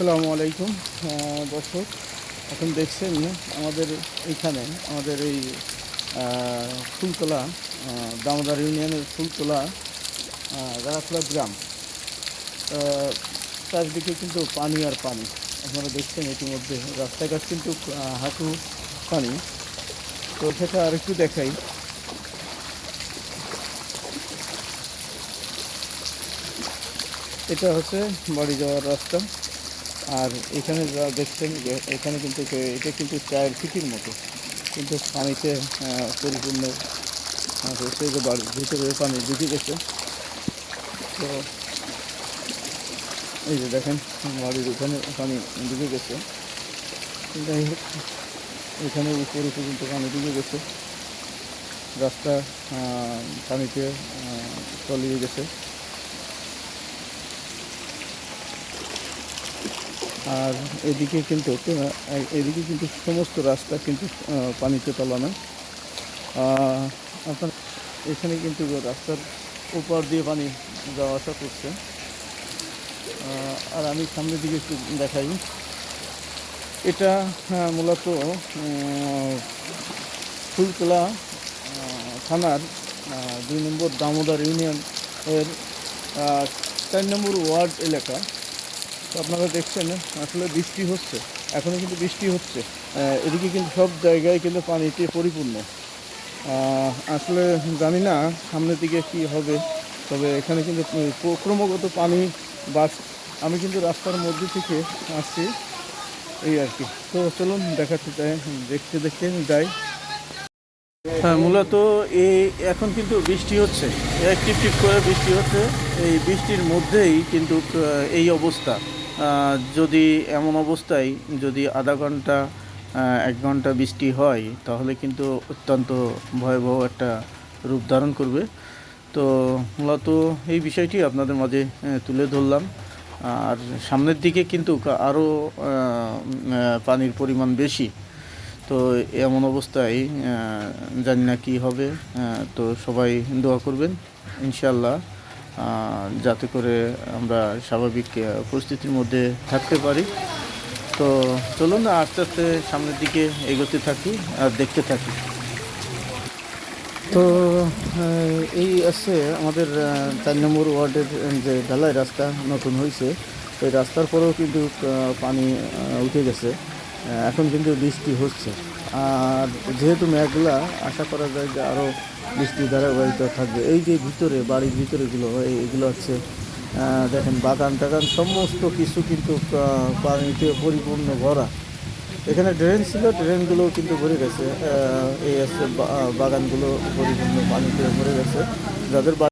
আসসালামু আলাইকুম দর্শক, এখন দেখছেন আমাদের এইখানে আমাদের এই ফুলতলা দামোদর ইউনিয়নের ফুলতলা গাড়াখোলা গ্রাম। চারদিকে কিন্তু পানি আর পানি। আপনারা দেখছেন ইতিমধ্যে রাস্তাঘাট কিন্তু হাঁটু পানি। তো সেটা আর একটু দেখাই। এটা হচ্ছে বাড়ি যাওয়ার রাস্তা। আর এখানে যা দেখছেন এখানে কিন্তু এটা কিন্তু চায়ের ফিটির মতো। কিন্তু পানিতে পরিপূর্ণ বাড়ির ভিতরে পানি ঢুকে গেছে। তো এই যে দেখেন, বাড়ির ওখানে পানি ঢুকে গেছে। যাই হোক, এখানে উপরে পর্যন্ত পানি ঢুকে গেছে। রাস্তা পানিতে তলিয়ে গেছে। আর এদিকে কিন্তু এদিকে কিন্তু সমস্ত রাস্তা কিন্তু পানিতে তলানো। আপনার এখানে কিন্তু রাস্তার উপর দিয়ে পানি যাওয়া আসা করছে। আর আমি সামনের দিকে একটু দেখাই। এটা মূলত ফুলতলা থানার দুই নম্বর দামোদর ইউনিয়ন এর চার নম্বর ওয়ার্ড এলাকা। তো আপনারা দেখছেন, আসলে বৃষ্টি হচ্ছে। এখনও কিন্তু বৃষ্টি হচ্ছে। এদিকে কিন্তু সব জায়গায় কিন্তু পানিতে পরিপূর্ণ। আসলে জানি না সামনের দিকে কি হবে, তবে এখানে কিন্তু ক্রমাগত পানি বাস আমি কিন্তু রাস্তার মধ্যে থেকে আসছি, এই আর কি। তো চলুন দেখাতে চাই, দেখতে দেখতে যাই। হ্যাঁ মূলত এই এখন কিন্তু বৃষ্টি হচ্ছে। টিপ টিপ করে বৃষ্টি হচ্ছে। এই বৃষ্টির মধ্যেই কিন্তু এই অবস্থা। যদি এমন অবস্থায় যদি আধা ঘণ্টা এক ঘণ্টা বৃষ্টি হয়, তাহলে কিন্তু অত্যন্ত ভয়াবহ একটা রূপ ধারণ করবে। তো মূলত এই বিষয়টি আপনাদের মাঝে তুলে ধরলাম। আর সামনের দিকে কিন্তু আরও পানির পরিমাণ বেশি। তো এমন অবস্থায় জানি না কী হবে তো সবাই দোয়া করবেন ইনশাল্লাহ যাতে করে আমরা স্বাভাবিক পরিস্থিতির মধ্যে থাকতে পারি। তো চলুন না আস্তে আস্তে সামনের দিকে এগোতে থাকি আর দেখতে থাকি। তো এই আছে আমাদের চার নম্বর ওয়ার্ডের যে ঢালাই রাস্তা নতুন হয়েছে এই রাস্তার পরেও কিন্তু পানি উঠে গেছে। এখন কিন্তু বৃষ্টি হচ্ছে। আর যেহেতু মেঘলা, আশা করা যায় যে আরও বৃষ্টি ধারাবাহিক থাকবে। এই যে ভিতরে, বাড়ির ভিতরেগুলো গুলো এগুলো হচ্ছে দেখেন বাগান টাগান সমস্ত কিছু কিন্তু পানিতে পরিপূর্ণ ভরা। এখানে ড্রেন ছিল ড্রেনগুলো কিন্তু ভরে গেছে এই আছে বাগানগুলো পরিপূর্ণ পানিতে ভরে গেছে। যাদের